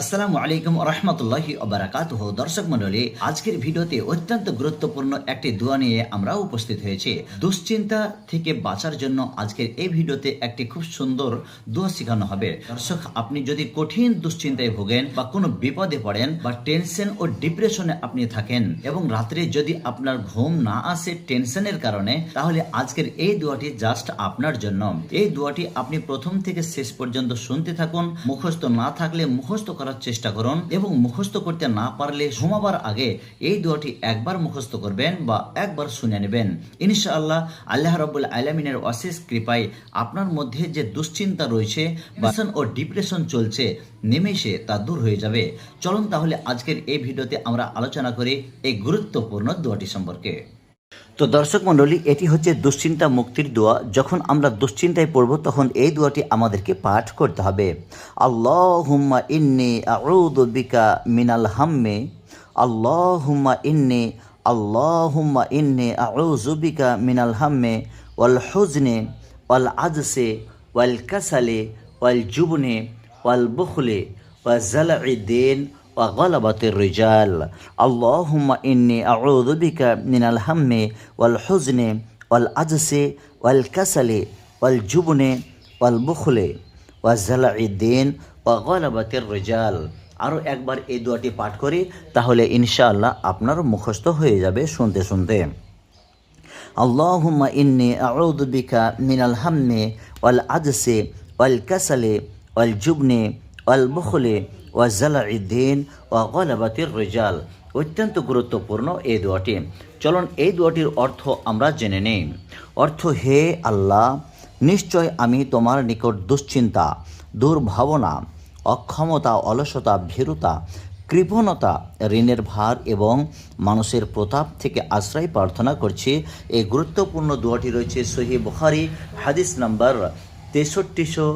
আসসালামু আলাইকুম রহমতুল্লাহি ওবারাকাতুহ। দর্শক মন্ডলী আজকের ভিডিওতে অত্যন্ত গুরুত্বপূর্ণ একটি দোয়া নিয়ে আমরা উপস্থিত হয়েছি। দুশ্চিন্তা থেকে বাঁচার জন্য আজকের এই ভিডিওতে একটি খুব সুন্দর দোয়া শেখানো হবে। দর্শক, আপনি যদি কঠিন দুশ্চিন্তায় ভোগেন বা কোনো বিপদে পড়েন বা টেনশন ও ডিপ্রেশনে আপনি থাকেন এবং রাত্রে যদি আপনার ঘুম না আসে টেনশনের কারণে, তাহলে আজকের এই দোয়াটি জাস্ট আপনার জন্য। এই দোয়াটি আপনি প্রথম থেকে শেষ পর্যন্ত শুনতে থাকুন। মুখস্থ না থাকলে মুখস্থ করার চেষ্টা করুন এবং মুখস্থ করতে না পারলে ঘুমাবার আগে এই দোয়াটি একবার মুখস্থ করবেন বা একবার শুনে নেবেন। ইনশাআল্লাহ আল্লাহ রব্বুল আলমিনের অশেষ কৃপায় আপনার মধ্যে যে দুশ্চিন্তা রয়েছে বাসন ও ডিপ্রেশন চলছে, নেমেষে তা দূর হয়ে যাবে। চলুন তাহলে আজকের এই ভিডিওতে আমরা আলোচনা করি এই গুরুত্বপূর্ণ দোয়াটি সম্পর্কে। তো দর্শক মণ্ডলী, এটি হচ্ছে দুশ্চিন্তা মুক্তির দোয়া। যখন আমরা দুশ্চিন্তায় পড়ব, তখন এই দোয়াটি আমাদেরকে পাঠ করতে হবে। আল্লাহ হুম্মা ইন্নি বিকা মিনাল হাম্মে। আল্লাহ হুম্মা ইন্নি আল্লাহ হুম্মা ইন্নি বিকা মিনাল হাম্মে। ওয়াল হুজনে, ওয়াল আজসে, ওয়াল কাসালে, ওয়াল জুবনে, ওয়াল বুখলে ওয়া জালা'i দিন وغلبة الرجال اللهم إني أعوذ بك من الهم والحزن والعجز والكسل والجبن والبخل وزلع الدين وغلبة الرجال আরও একবার এই দোয়াটি পাঠ করি তাহলে ইনশাআল্লাহ আপনার মুখস্থ হয়ে যাবে শুনতে শুনতে اللهم إني أعوذ بك من الهم والعجز والكسل والجبن والبخل ও জালাউদ্দিন ও গলাবাতির রেজাল। অত্যন্ত গুরুত্বপূর্ণ এই দোয়াটি। চলুন এই দোয়াটির অর্থ আমরা জেনে নেই। অর্থ, হে আল্লাহ, নিশ্চয় আমি তোমার নিকট দুশ্চিন্তা, দুর্ভাবনা, অক্ষমতা, অলসতা, ভীরুতা, কৃপণতা, ঋণের ভার এবং মানুষের প্রতাপ থেকে আশ্রয় প্রার্থনা করছি। এই গুরুত্বপূর্ণ দোয়াটি রয়েছে সহি বুখারি, হাদিস নাম্বার তেষট্টিশো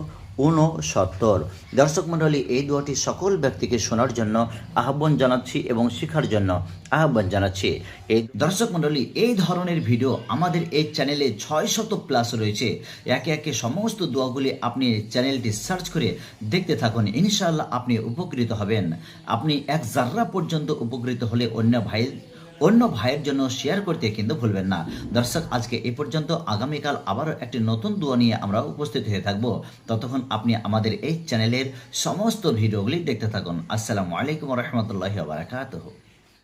উনসত্তর দর্শক মণ্ডলী, এই দোয়াটি সকল ব্যক্তিকে শোনার জন্য আহ্বান জানাচ্ছি এবং শেখার জন্য আহ্বান জানাচ্ছি। এই দর্শক মণ্ডলী, এই ধরনের ভিডিও আমাদের এই চ্যানেলে ছয় শত প্লাস রয়েছে। একে একে সমস্ত দোয়াগুলি আপনি চ্যানেলটি সার্চ করে দেখতে থাকুন। ইনশাআল্লাহ আপনি উপকৃত হবেন। আপনি এক জাররা পর্যন্ত উপকৃত হলে অন্য ভাই অন্য ভাইয়ের জন্য শেয়ার করতে কিন্তু ভুলবেন না। দর্শক, আজকে এ পর্যন্ত আগামীকাল আবারও একটি নতুন দোয়া নিয়ে আমরা উপস্থিত হয়ে থাকব। ততক্ষণ আপনি আমাদের এই চ্যানেলের সমস্ত ভিডিওগুলি দেখতে থাকুন। আসসালামু আলাইকুম রহমতুল্লাহ বারাকাতুহ।